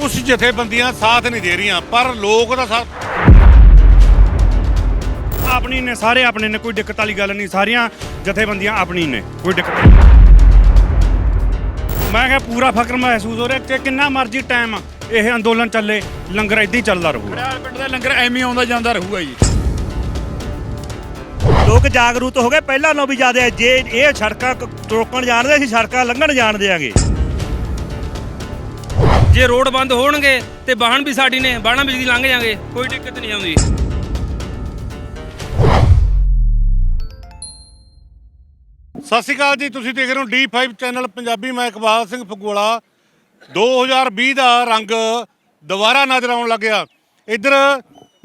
ਕੁਝ ਜਥੇਬੰਦੀਆਂ ਸਾਥ ਨਹੀਂ ਦੇ ਰਹੀਆਂ ਪਰ ਲੋਕ ਦਾ ਸਾਥ ਆਪਣੀ ਨੇ ਸਾਰੇ ਆਪਣੇ ਨੇ ਕੋਈ ਦਿੱਕਤ ਵਾਲੀ ਗੱਲ ਨਹੀਂ। ਸਾਰੀਆਂ ਜਥੇਬੰਦੀਆਂ ਆਪਣੀ ਨੇ ਕੋਈ ਦਿੱਕਤ ਨਹੀਂ। ਮੈਂ ਕਿਹਾ ਪੂਰਾ ਫਖਰ ਮਹਿਸੂਸ ਹੋ ਰਿਹਾ ਕਿ ਕਿੰਨਾ ਮਰਜ਼ੀ ਟਾਈਮ ਇਹ ਅੰਦੋਲਨ ਚੱਲੇ ਲੰਗਰ ਇਦਾਂ ਹੀ ਚੱਲਦਾ ਰਹੂਗਾ। ਖੜਿਆਲ ਪਿੰਡ ਦਾ ਲੰਗਰ ਐਵੇਂ ਹੀ ਆਉਂਦਾ ਜਾਂਦਾ ਰਹੂਗਾ ਜੀ। ਲੋਕ ਜਾਗਰੂਕ ਹੋ ਗਏ ਪਹਿਲਾਂ ਨਾਲੋਂ ਵੀ ਜ਼ਿਆਦਾ ਜੇ ਇਹ ਸੜਕਾਂ ਕ- ਰੋਕਣ ਜਾਣਦੇ ਸੀ ਸੜਕਾਂ ਲੰਘਣ ਜਾਣਦੇ ਆਗੇ। ਜੇ ਰੋਡ ਬੰਦ ਹੋਣਗੇ ਤੇ ਵਾਹਨ ਵੀ ਸਾਡੀ ਨੇ, ਵਾਹਨਾਂ ਵਿੱਚ ਦੀ ਲੰਘ ਜਾਾਂਗੇ। ਕੋਈ ਦਿੱਕਤ ਨਹੀਂ ਆਉਂਦੀ। ਸਤਿ ਸ਼੍ਰੀ ਅਕਾਲ ਜੀ, ਤੁਸੀਂ ਦੇਖ ਰਹੇ ਹੋ D5 ਚੈਨਲ ਪੰਜਾਬੀ, ਮੈਂ ਇਕਬਾਲ ਸਿੰਘ ਫਗਵਾੜਾ। 2020 ਦਾ ਰੰਗ ਦੁਬਾਰਾ ਨਜ਼ਰ ਆਉਣ ਲੱਗਿਆ। ਇੱਧਰ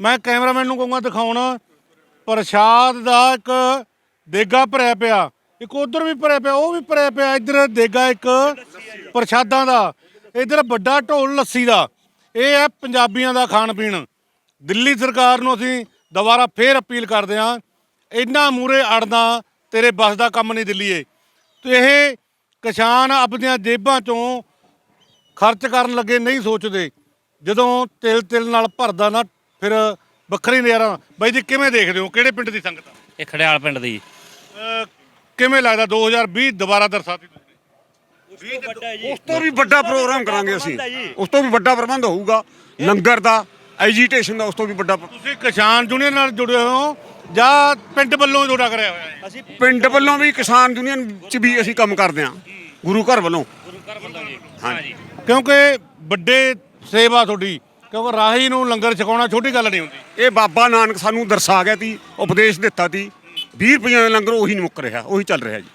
ਮੈਂ ਕੈਮਰਾਮੈਨ ਨੂੰ ਕਹੂੰਗਾ ਦਿਖਾਉਣ, ਪ੍ਰਸ਼ਾਦ ਦਾ ਇੱਕ ਦੇਗਾ ਭਰਿਆ ਪਿਆ। ਇੱਕ ਉਧਰ ਵੀ ਭਰਿਆ ਪਿਆ, ਉਹ ਵੀ ਭਰਿਆ ਪਿਆ। ਇੱਧਰ ਦੇਗਾ ਇੱਕ ਪ੍ਰਸ਼ਾਦਾਂ ਦਾ। ਇੱਧਰ ਵੱਡਾ ਢੋਲ ਲੱਸੀ ਦਾ ਇਹ ਹੈ ਪੰਜਾਬੀਆਂ ਦਾ ਖਾਣ ਪੀਣ। ਦਿੱਲੀ ਸਰਕਾਰ ਨੂੰ ਅਸੀਂ ਦੁਬਾਰਾ ਫੇਰ ਅਪੀਲ ਕਰਦੇ ਹਾਂ ਇੰਨਾ ਮੂਰੇ ਅੜਨਾ ਤੇਰੇ ਬਸ ਦਾ ਕੰਮ ਨਹੀਂ ਦਿੱਲੀਏ। ਤੇ ਇਹ ਕਿਸਾਨ ਆਪਣੀਆਂ ਜੇਬਾਂ ਚੋਂ ਖਰਚ ਕਰਨ ਲੱਗੇ ਨਹੀਂ ਸੋਚਦੇ ਜਦੋਂ ਤਿਲ ਤਿਲ ਨਾਲ ਭਰਦਾ ਨਾ ਫਿਰ ਵੱਖਰੀ ਨਜ਼ਾਰਾ। ਬਾਈ ਜੀ ਕਿਵੇਂ ਦੇਖਦੇ ਹੋ? ਕਿਹੜੇ ਪਿੰਡ ਦੀ ਸੰਗਤ ਆ? ਇਹ ਖੜਿਆਲ ਪਿੰਡ ਦੀ। ਅਹ ਕਿਵੇਂ ਲੱਗਦਾ? 2020 ਦੁਬਾਰਾ ਦਰਸਾਤੀ ਉਸ ਤੋਂ ਵੀ ਵੱਡਾ ਪ੍ਰੋਗਰਾਮ ਕਰਾਂਗੇ ਅਸੀਂ। ਉਸ ਤੋਂ ਵੀ ਵੱਡਾ ਪ੍ਰਬੰਧ ਹੋਊਗਾ। ਲੰਗਰ ਦਾ ਐਜੀਟੇਸ਼ਨ ਦਾ ਉਸ ਤੋਂ ਵੀ ਵੱਡਾ ਤੁਸੀਂ ਕਿਸਾਨ ਯੂਨੀਅਨ ਨਾਲ ਜੁੜੇ ਹੋ ਜਾਂ ਪਿੰਡ ਵੱਲੋਂ ਜੋੜਾ ਕਰਿਆ ਹੋਇਆ ਹੈ? ਅਸੀਂ ਪਿੰਡ ਵੱਲੋਂ ਵੀ ਕਿਸਾਨ ਯੂਨੀਅਨ ਚ ਵੀ ਅਸੀਂ ਕੰਮ ਕਰਦੇ ਹਾਂ। ਗੁਰੂ ਘਰ ਵੱਲੋਂ। ਹਾਂਜੀ। ਕਿਉਂਕਿ ਵੱਡੇ ਸੇਵਾ ਤੁਹਾਡੀ ਕਿਉਂਕਿ ਰਾਹੀ ਨੂੰ ਲੰਗਰ ਛਕਾਉਣਾ ਛੋਟੀ ਗੱਲ ਨਹੀਂ ਹੁੰਦੀ। ਇਹ ਬਾਬਾ ਨਾਨਕ ਸਾਨੂੰ ਦਰਸਾ ਗਿਆ ਤੀ ਉਪਦੇਸ਼ ਦਿੱਤਾ ਤੀ। 20 ਰੁਪਈਆਂ ਦਾ ਲੰਗਰ ਉਹੀ ਨਹੀਂ ਮੁੱਕ ਰਿਹਾ ਉਹੀ ਚੱਲ ਰਿਹਾ ਜੀ।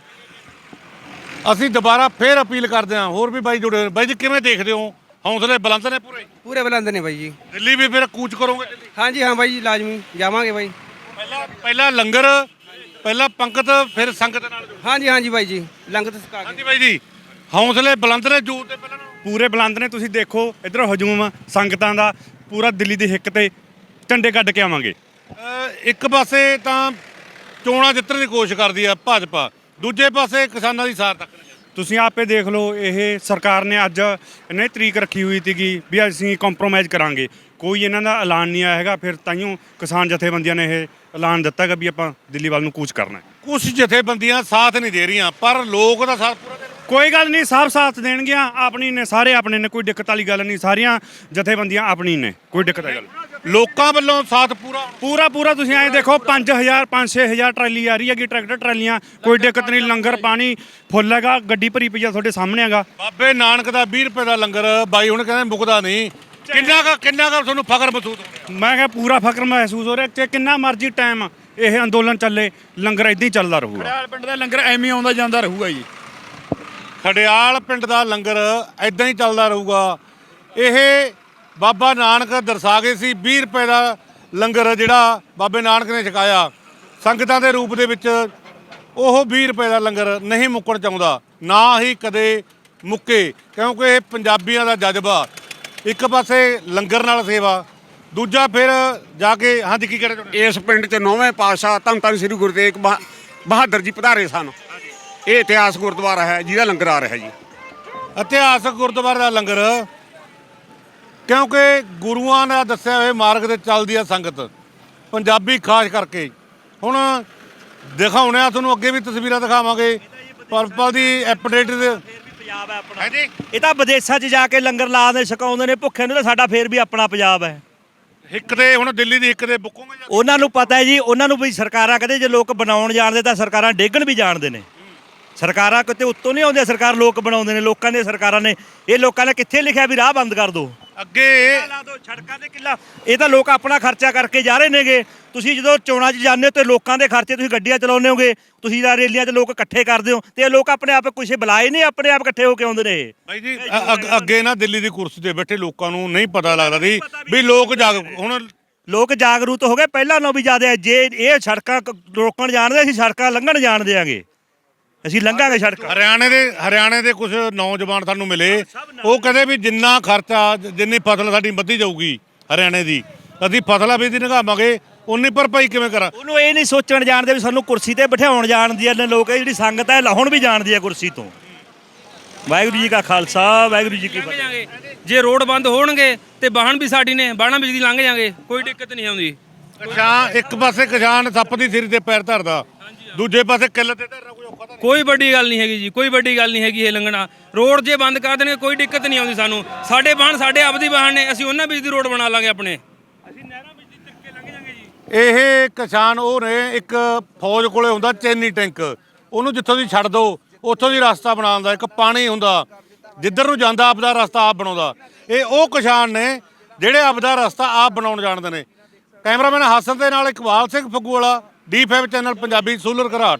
ਅਸੀਂ ਦੁਬਾਰਾ ਫੇਰ ਅਪੀਲ ਕਰਦੇ ਹਾਂ ਹੋਰ ਵੀ ਬਾਈ ਜੁੜੇ ਹੋਏ ਨੇ। ਬਾਈ ਜੀ ਕਿਵੇਂ ਦੇਖਦੇ ਹੋ? ਹੌਸਲੇ ਬੁਲੰਦ ਨੇ ਪੂਰੇ? ਪੂਰੇ ਬੁਲੰਦ ਨੇ ਬਾਈ ਜੀ। ਦਿੱਲੀ ਵੀ ਫਿਰ ਕੂਚ ਕਰੋਗੇ ਦਿੱਲੀ? ਹਾਂਜੀ ਹਾਂ ਬਾਈ ਜੀ ਲਾਜ਼ਮੀ। ਜਾਵਾਂਗੇ ਬਾਈ। ਪਹਿਲਾਂ ਪਹਿਲਾਂ ਲੰਗਰ ਪਹਿਲਾਂ ਪੰਕਤ ਫਿਰ ਸੰਗਤ ਨਾਲ ਜੁੜੋ। ਹਾਂਜੀ ਹਾਂਜੀ ਬਾਈ ਜੀ ਲੰਗਰ ਸਕਾ ਕੇ। ਹਾਂਜੀ ਬਾਈ ਜੀ ਹੌਸਲੇ ਬੁਲੰਦ ਨੇ ਜੋਰ ਤੇ ਪਹਿਲਾਂ ਨਾਲੋਂ। ਪੂਰੇ ਬੁਲੰਦ ਨੇ ਤੁਸੀਂ ਦੇਖੋ ਇਧਰ ਹਜੂਮ ਸੰਗਤਾਂ ਦਾ ਪੂਰਾ ਦਿੱਲੀ ਦੀ ਹਿੱਕ ਤੇ ਝੰਡੇ ਕੱਢ ਕੇ ਆਵਾਂਗੇ। ਅਹ ਇੱਕ ਪਾਸੇ ਤਾਂ ਚੋਣਾਂ ਜਿੱਤਣ ਦੀ ਕੋਸ਼ਿਸ਼ ਕਰਦੀ ਆ ਭਾਜਪਾ। ਦੂਜੇ ਪਾਸੇ ਕਿਸਾਨਾਂ ਦੀ ਸਾਰ ਤੱਕ। ਤੁਸੀਂ ਆਪੇ ਦੇਖ ਲਓ ਇਹ ਸਰਕਾਰ ਨੇ ਅੱਜ ਇਹਨੇ ਤਰੀਕ ਰੱਖੀ ਹੋਈ ਸੀਗੀ ਵੀ ਅਸੀਂ ਕੰਪਰੋਮਾਈਜ਼ ਕਰਾਂਗੇ ਕੋਈ ਇਹਨਾਂ ਦਾ ਐਲਾਨ ਨਹੀਂ ਆਇਆ ਹੈਗਾ ਫਿਰ ਤਾਈਓ ਕਿਸਾਨ ਜਥੇਬੰਦੀਆਂ ਨੇ ਇਹ ਐਲਾਨ ਦਿੱਤਾ ਹੈਗਾ ਵੀ ਆਪਾਂ ਦਿੱਲੀ ਵੱਲ ਨੂੰ ਕੂਚ ਕਰਨਾ ਕੁਝ ਜਥੇਬੰਦੀਆਂ ਸਾਥ ਨਹੀਂ ਦੇ ਰਹੀਆਂ ਪਰ ਲੋਕ ਦਾ ਸਾਥ ਪੂਰਾ ਦੇ ਰਹੇ। ਕੋਈ ਗੱਲ ਨਹੀਂ ਸਭ ਸਾਥ ਦੇਣਗੀਆਂ ਆਪਣੀ ਨੇ ਸਾਰੇ ਆਪਣੇ ਨੇ ਕੋਈ ਦਿੱਕਤ ਵਾਲੀ ਗੱਲ ਨਹੀਂ ਸਾਰੀਆਂ ਜਥੇਬੰਦੀਆਂ ਆਪਣੀ ਨੇ ਕੋਈ ਦਿੱਕਤ ਵਾਲੀ ਗੱਲ ਨਹੀਂ। ਲੋਕਾਂ ਵੱਲੋਂ ਸਾਥ ਪੂਰਾ ਪੂਰਾ ਪੂਰਾ ਤੁਸੀਂ ਐਂ ਦੇਖੋ 5000 5-6000 ਟਰਾਲੀ ਆ ਰਹੀ ਹੈਗੀ ਟਰੈਕਟਰ ਟਰਾਲੀਆਂ। ਕੋਈ ਦਿੱਕਤ ਨਹੀਂ ਲੰਗਰ ਪਾਣੀ ਫੁੱਲ ਹੈਗਾ ਗੱਡੀ ਭਰੀ ਪਈ ਆ ਤੁਹਾਡੇ ਸਾਹਮਣੇ ਹੈਗਾ। ਬਾਬੇ ਨਾਨਕ ਦਾ 20 ਰੁਪਏ ਦਾ ਲੰਗਰ ਬਾਈ ਹੁਣ ਕਹਿੰਦੇ ਮੁਕਦਾ ਨਹੀਂ। ਕਿੰਨਾ ਕਾ ਕਿੰਨਾ ਕਾ ਤੁਹਾਨੂੰ ਫਖਰ ਮਹਿਸੂਸ ਹੋ ਰਿਹਾ? ਮੈਂ ਕਿਹਾ ਪੂਰਾ ਫਖਰ ਮਹਿਸੂਸ ਹੋ ਰਿਹਾ ਕਿ ਕਿੰਨਾ ਮਰਜ਼ੀ ਟਾਈਮ ਇਹ ਅੰਦੋਲਨ ਚੱਲੇ ਲੰਗਰ ਇਦਾਂ ਹੀ ਚੱਲਦਾ ਰਹੂਗਾ। ਖੜਿਆਲ ਪਿੰਡ ਦਾ ਲੰਗਰ ਐਵੇਂ ਹੀ ਆਉਂਦਾ ਜਾਂਦਾ ਰਹੂਗਾ ਜੀ। ਖੜਿਆਲ ਪਿੰਡ ਦਾ ਲੰਗਰ ਐਦਾਂ ਹੀ ਚੱਲਦਾ ਰਹੂਗਾ। ਇਹ ਬਾਬਾ ਨਾਨਕ ਦਰਸਾ ਗਏ ਸੀ 20 ਰੁਪਏ ਦਾ ਲੰਗਰ ਜਿਹੜਾ ਬਾਬੇ ਨਾਨਕ ਨੇ ਛਕਾਇਆ। ਸੰਗਤਾਂ ਦੇ ਰੂਪ ਦੇ ਵਿੱਚ ਉਹ 20 ਰੁਪਏ ਦਾ ਲੰਗਰ ਨਹੀਂ ਮੁੱਕਣ ਚਾਹੁੰਦਾ ਨਾ ਹੀ ਕਦੇ ਮੁੱਕੇ ਕਿਉਂਕਿ ਇਹ ਪੰਜਾਬੀਆਂ ਦਾ ਜਜ਼ਬਾ। ਇੱਕ ਪਾਸੇ ਲੰਗਰ ਨਾਲ ਸੇਵਾ ਦੂਜਾ ਫਿਰ ਜਾ ਕੇ ਹਾਂਜੀ ਕੀ ਕਹਿਣਾ ਚਾਹੁੰਦੇ ਇਸ ਪਿੰਡ ਚ ਨੌਵੇਂ ਪਾਤਸ਼ਾਹ ਧੰਨ ਧੰਨ ਸ੍ਰੀ ਗੁਰੂ ਤੇਗ ਬਹਾ- ਬਹਾਦਰ ਜੀ ਪਧਾਰੇ ਸਨ। ਇਹ ਇਤਿਹਾਸ ਗੁਰਦੁਆਰਾ ਹੈ ਜਿਹਦਾ ਲੰਗਰ ਆ ਰਿਹਾ ਜੀ। ਇਤਿਹਾਸਕ ਗੁਰਦੁਆਰੇ ਦਾ ਲੰਗਰ ਕਿਉਂਕਿ ਗੁਰੂਆਂ ਦਾ ਦੱਸਿਆ ਹੋਏ ਮਾਰਗ ਤੇ ਚੱਲਦੀ ਆ ਸੰਗਤ। ਪੰਜਾਬੀ ਖਾਸ ਕਰਕੇ। ਹੁਣ ਦਿਖਾਉਣੇ ਆ ਤੁਹਾਨੂੰ ਅੱਗੇ ਵੀ ਤਸਵੀਰਾਂ ਦਿਖਾਵਾਂਗੇ। ਪਰਪਲ ਦੀ ਅਪਡੇਟ ਪੰਜਾਬ ਹੈ ਆਪਣਾ। ਹਾਂਜੀ। ਇਹ ਤਾਂ ਵਿਦੇਸ਼ਾਂ 'ਚ ਜਾ ਕੇ ਲੰਗਰ ਲਾਉਂਦੇ ਛਕਾਉਂਦੇ ਨੇ ਭੁੱਖੇ ਨੂੰ ਤਾਂ ਸਾਡਾ ਫੇਰ ਵੀ ਆਪਣਾ ਪੰਜਾਬ ਹੈ। ਹਿੱਕ ਦੇ ਹੁਣ ਦਿੱਲੀ ਦੀ ਹਿੱਕ ਦੇ ਬੁੱਕੋਗੇ ਜਾਂ ਉਹਨਾਂ ਨੂੰ ਪਤਾ ਹੈ ਜੀ ਉਹਨਾਂ ਨੂੰ ਵੀ ਸਰਕਾਰਾਂ ਕਹਿੰਦੇ ਜੇ ਲੋਕ ਬਣਾਉਣ ਜਾਣਦੇ ਤਾਂ ਸਰਕਾਰਾਂ ਡੇਗਣ ਵੀ ਜਾਣਦੇ ਨੇ। ਸਰਕਾਰਾਂ ਕਿਤੇ ਉੱਤੋਂ ਨਹੀਂ ਆਉਂਦੀਆਂ ਸਰਕਾਰ ਲੋਕ ਬਣਾਉਂਦੇ ਨੇ ਲੋਕਾਂ ਦੇ ਸਰਕਾਰਾਂ ਨੇ। ਇਹ ਲੋਕਾਂ ਨੇ ਕਿੱਥੇ ਲਿਖਿਆ ਵੀ ਰਾਹ ਬੰਦ ਕਰ ਦਿਓ ਅੱਗੇ ਲਾ ਦਿਓ ਸੜਕਾਂ ਦੇ ਕਿੱਲਾ। ਇਹ ਤਾਂ ਲੋਕ ਆਪਣਾ ਖਰਚਾ ਕਰਕੇ ਜਾ ਰਹੇ ਨੇਗੇ। ਤੁਸੀਂ ਜਦੋਂ ਚੋਣਾਂ 'ਚ ਜਾਂਦੇ ਹੋ ਤੇ ਲੋਕਾਂ ਦੇ ਖਰਚੇ ਤੁਸੀਂ ਗੱਡੀਆਂ ਚਲਾਉਂਦੇ ਹੋਗੇ ਤੁਸੀਂ ਤਾਂ ਰੇਲੀਆਂ 'ਚ ਲੋਕ ਇਕੱਠੇ ਕਰਦੇ ਹੋ ਤੇ ਇਹ ਲੋਕ ਆਪਣੇ ਆਪ ਕੁਛ ਬੁਲਾਏ ਨਹੀਂ ਆਪਣੇ ਆਪ ਇਕੱਠੇ ਹੋ ਕੇ ਆਉਂਦੇ ਨੇ ਇਹ? ਬਾਈ ਜੀ ਅ- ਅੱਗ- ਅੱਗੇ ਨਾ ਦਿੱਲੀ ਦੀ ਕੁਰਸੀ ਤੇ ਬੈਠੇ ਲੋਕਾਂ ਨੂੰ ਨਹੀਂ ਪਤਾ ਲੱਗਦਾ ਸੀ ਵੀ ਲੋਕ ਜਾਗ ਹੁਣ ਲੋਕ ਜਾਗਰੂਕ ਹੋ ਗਏ ਪਹਿਲਾਂ ਨਾਲੋਂ ਵੀ ਜ਼ਿਆਦਾ ਜੇ ਇਹ ਸੜਕਾਂ ਕ- ਰੋਕਣ ਜਾਣਦੇ ਅਸੀਂ ਸੜਕਾਂ ਲੰਘਣ ਜਾਣਦੇ ਆਂਗੇ ਅਸੀਂ ਲੰਘਾਂਗੇ ਸੜਕਾਂ। ਹਰਿਆਣੇ ਦੇ ਹਰਿਆਣੇ ਦੇ ਕੁਝ ਨੌਜਵਾਨ ਸਾਨੂੰ ਮਿਲੇ। ਉਹ ਕਹਿੰਦੇ ਵੀ ਜਿੰਨਾ ਖਰਚਾ ਜਿੰਨੀ ਫਸਲ ਸਾਡੀ ਵੱਧੀ ਜਾਊਗੀ ਹਰਿਆਣੇ ਦੀ ਅਸੀਂ ਫਸਲਾਂ ਵੀ ਦੀ ਨਿਗਾਵਾਂਗੇ ਉਨੀ ਭਰਪਾਈ ਕਿਵੇਂ ਕਰਾਂ? ਉਹਨੂੰ ਇਹ ਨਹੀਂ ਸੋਚਣ ਜਾਣਦੇ ਵੀ ਸਾਨੂੰ ਕੁਰਸੀ ਤੇ ਬਿਠਾਉਣ ਜਾਣਦੀ ਨੇ ਲੋਕ ਇਹ ਜਿਹੜੀ ਸੰਗਤ ਹੈ ਲਾਹੁਣ ਵੀ ਜਾਣਦੀ ਹੈ ਕੁਰਸੀ ਤੋਂ। ਵਾਹਿਗੁਰੂ ਜੀ ਕਾ ਖਾਲਸਾ ਵਾਹਿਗੁਰੂ ਜੀ ਕੀ ਫਤਿਹ। ਜੇ ਰੋਡ ਬੰਦ ਹੋਣਗੇ ਤੇ ਵਾਹਨ ਵੀ ਸਾਡੀ ਨੇ ਬਾਣਾ ਬਿਜਲੀ ਲੰਘ ਜਾਾਂਗੇ ਕੋਈ ਦਿੱਕਤ ਨਹੀਂ ਆਉਂਦੀ। ਕਿਸਾਨ ਇੱਕ ਪਾਸੇ ਕਿਸਾਨ ਸੱਪ ਦੀ ਸਿਰ ਤੇ ਪੈਰ ਧਰਦਾ ਦੂਜੇ ਪਾਸੇ ਕਿੱਲ ਤੇ ਧਰਨਾ। ਕੋਈ ਵੱਡੀ ਗੱਲ ਨਹੀਂ ਹੈਗੀ ਜੀ ਕੋਈ ਵੱਡੀ ਗੱਲ ਨਹੀਂ ਹੈਗੀ ਇਹ ਲੰਘਣਾ। ਰੋਡ ਜੇ ਬੰਦ ਕਰ ਦੇਣਗੇ ਕੋਈ ਦਿੱਕਤ ਨਹੀਂ ਆਉਂਦੀ ਸਾਨੂੰ। ਸਾਡੇ ਵਾਹਨ ਸਾਡੇ ਆਪਦੀ ਵਾਹਨ ਨੇ ਅਸੀਂ ਉਹਨਾਂ ਵਿੱਚ ਦੀ ਰੋਡ ਬਣਾ ਲਾਂਗੇ ਆਪਣੇ। ਅਸੀਂ ਨਹਿਰਾਂ ਵਿੱਚ ਦੀ ਤਿਰਕੇ ਲੰਘ ਜਾਾਂਗੇ ਜੀ। ਇਹ ਕਿਸਾਨ ਉਹ ਨੇ ਇੱਕ ਫੌਜ ਕੋਲੇ ਹੁੰਦਾ ਚੈਨੀ ਟੈਂਕ। ਉਹਨੂੰ ਜਿੱਥੋਂ ਦੀ ਛੱਡ ਦੋ ਉੱਥੋਂ ਦੀ ਰਸਤਾ ਬਣਾਉਂਦਾ ਇੱਕ ਪਾਣੀ ਹੁੰਦਾ। ਜਿੱਧਰ ਨੂੰ ਜਾਂਦਾ ਆਪਦਾ ਰਸਤਾ ਆਪ ਬਣਾਉਂਦਾ। ਇਹ ਉਹ ਕਿਸਾਨ ਨੇ ਜਿਹੜੇ ਆਪਦਾ ਰਸਤਾ ਆਪ ਬਣਾਉਣ ਜਾਣਦੇ ਨੇ। ਕੈਮਰਾਮੈਨ ਹਾਸਨ ਦੇ ਨਾਲ ਇਕਬਾਲ ਸਿੰਘ ਫੱਗੂ ਵਾਲਾ ਡੀ5 ਚੈਨਲ ਪੰਜਾਬੀ ਸੂਲਰ ਘਰਾਟ।